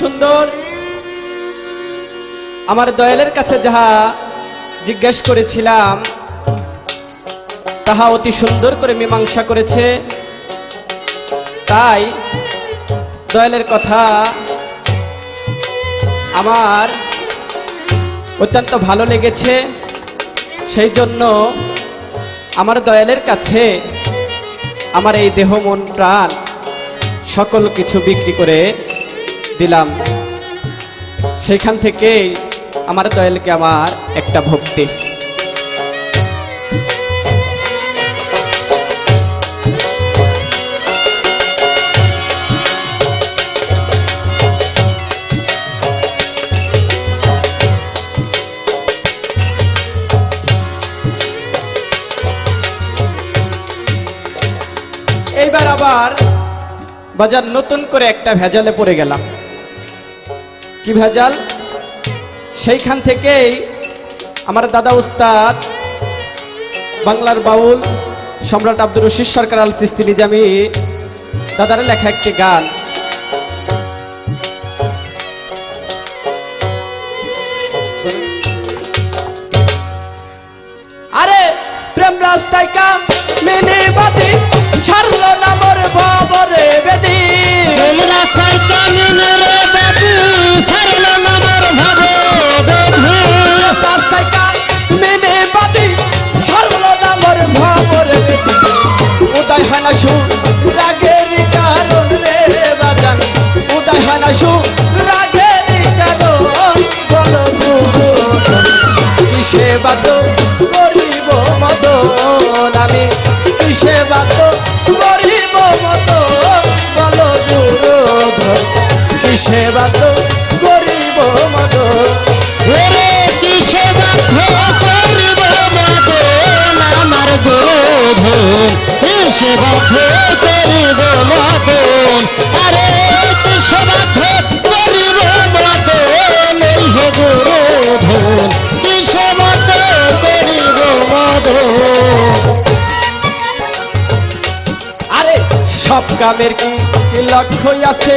সুন্দর। আমার দয়ালের কাছে যাহা জিজ্ঞেস করেছিলাম, তাহা অতি সুন্দর করে মীমাংসা করেছে। তাই দয়ালের কথা আমার অত্যন্ত ভালো লেগেছে। সেই জন্য আমার দয়ালের কাছে আমার এই দেহ, মন, প্রাণ সকল কিছু বিক্রি করে দিলাম। সেখান থেকেই আমার দয়ালকে আমার একটা ভক্তি। এইবার আবার বাজার নতুন করে একটা ভেজালে পড়ে গেলাম। কি ভেজাল? সেইখান থেকেই আমার দাদা উস্তাদ, বাংলার বাউল সম্রাট আব্দুর রশিদ সরকার আল চিস্তি নিজামি, দাদার লেখা একটি গান। আরে প্রেম রাস্তায় কাম মেনে বাদি ছাড়লো না কিসে বাদ করিব মদন ওরে কিসে বাধ্য করিব মদন আমার গোধন কিসে বাধ্য করিব মদন আরে কিসে বাধ্য করিব মদন এই হে গোধন কিসে বাধ্য করিব মদন আরে সব কামের কি কি লক্ষ্য আছে?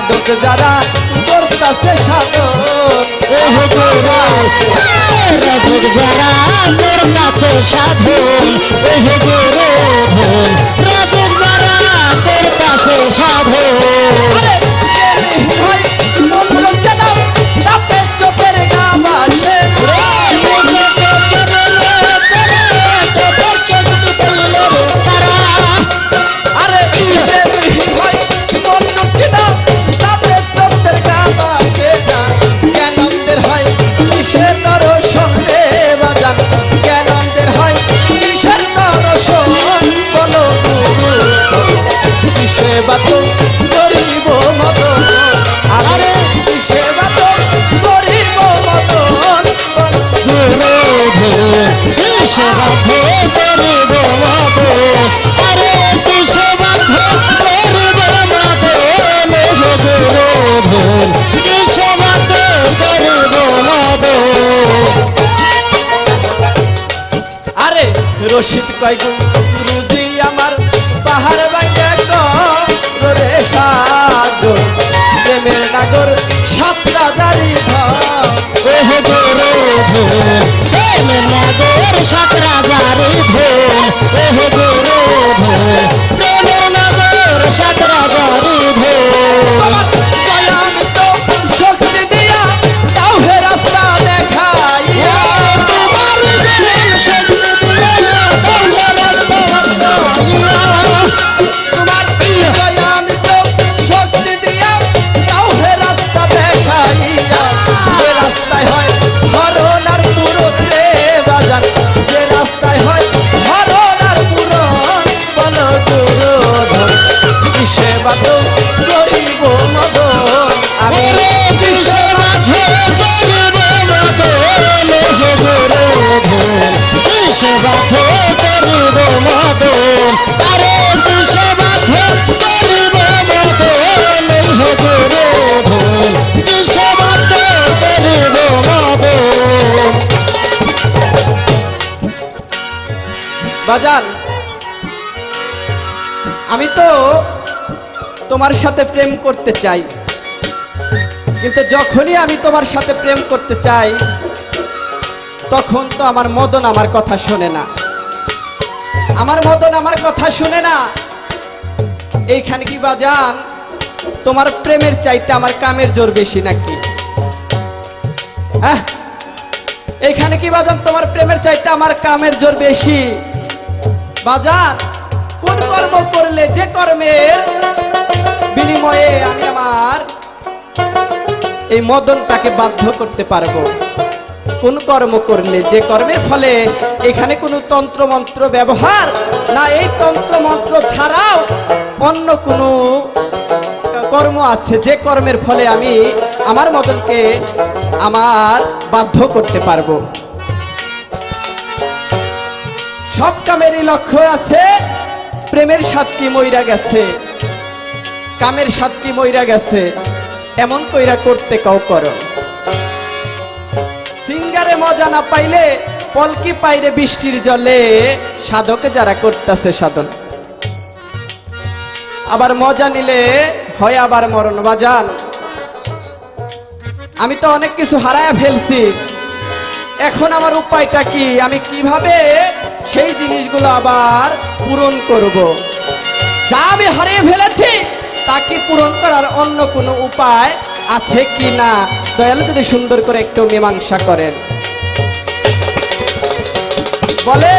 সাধক যারা করতাছে সাধক। রাজুর যারা তোর কাছে সাধন গুরু ধন যারা তোর কাছে সাধন রশিদ কয় গুরুজি আমার পাহাড় বাইকে রে সাগর। প্রেমের নাগর সাত রাজারি ধর। প্রেমের নাগর সাত রাজারি ধন বাজান, আমি তো তোমার সাথে প্রেম করতে চাই। কিন্তু যখনই আমি তোমার সাথে প্রেম করতে চাই তখন তো আমার মদন আমার কথা শোনে না। আমার মদন আমার কথা শুনে না। এইখানে কি বাজান? তোমার প্রেমের চাইতে আমার কামের জোর বেশি নাকি? হ্যাঁ? এইখানে কি বাজান? তোমার প্রেমের চাইতে আমার কামের জোর বেশি। বাজার কোন কর্ম করলে যে কর্মের বিনিময়ে আমি আমার এই মদনটাকে বাধ্য করতে পারব? কোন কর্ম করলে যে কর্মের ফলে এখানে কোনো তন্ত্রমন্ত্র ব্যবহার না এই তন্ত্রমন্ত্র ছাড়াও অন্য কোনো কর্ম আছে যে কর্মের ফলে আমি আমার মদনকে আমার বাধ্য করতে পারব। সব কামেরই লক্ষ্য আছে, প্রেমের সাতটি মইরা গেছে, কামের সাতটি মইরা গেছে, এমন কইরা করতে কাউ করো সিঙ্গারে মজা না পাইলে পলকি পাইরে বৃষ্টির জলে সাধকে যারা করতেছে সাধন। আবার মজা নিলে হয় আবার মরণ বাজান। আমি তো অনেক কিছু হারায়া ফেলছি। এখন আমার উপায়টা কি? আমি কীভাবে সেই জিনিসগুলো আবার পূরণ করব। যা আমি হারিয়ে ফেলেছি তাকে পূরণ করার অন্য কোনো উপায় আছে কি না দয়ালু যদি সুন্দর করে একটু মীমাংসা করেন। বলে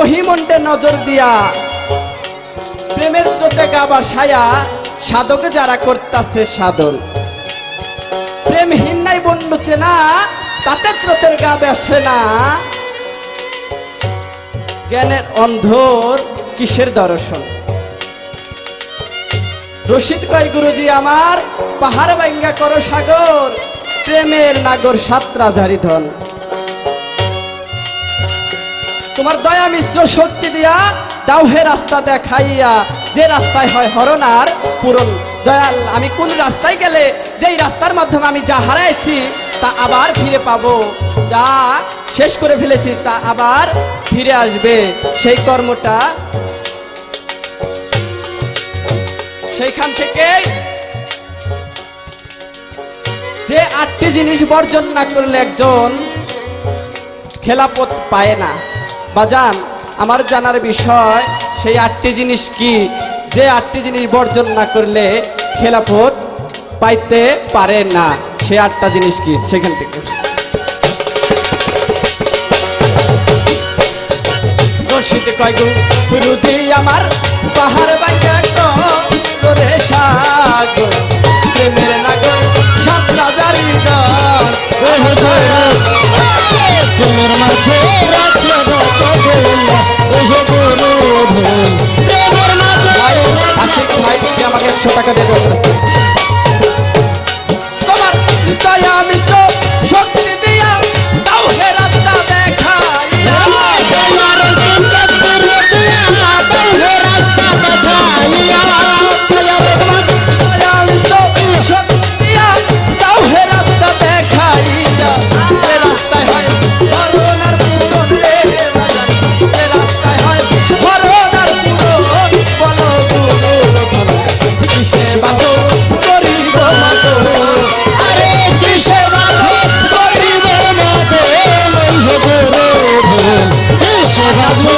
ওহিমন্ডে নজর দিয়া, প্রেমের স্রোতে গাবার ছায়া সাধকে যারা করতাছে সাধন। প্রেমহীন নাই বন্ধু চেনা, তাতে স্রোতের গা বেসে না। জ্ঞানের অন্ধর কিসের দর্শন? রশিদ কয়, গুরুজি আমার, পাহাড় ভাঙ্গা করো সাগর, প্রেমের নাগর সাতরা ঝারি ধন। তোমার দয়া মিশ্র শক্তি দিয়া দাও হে রাস্তা দেখাইয়া, যে রাস্তায় হয় হরনার পূরণ। দয়াল, আমি কোন রাস্তায় গেলে, যেই রাস্তার মাধ্যমে আমি যা হারাইছি, তা আবার ফিরে পাবো। যা শেষ করে ফেলেছি, তা আবার ফিরে আসবে। সেই কর্মটা সেইখান থেকে যে আটটি জিনিস বর্জন না করলে একজন খেলাপথ পায় না। বাজান আমার জানার বিষয়, সেই আটটি জিনিস কি? যে আটটি জিনিস বর্জন না করলে খেলাফত পাইতে পারে না, সেই আটটা জিনিস কি? সেখান থেকে। রশিতে কয় আমার পাহাড় বাঙ্গা করে দল তোমার নাজমুল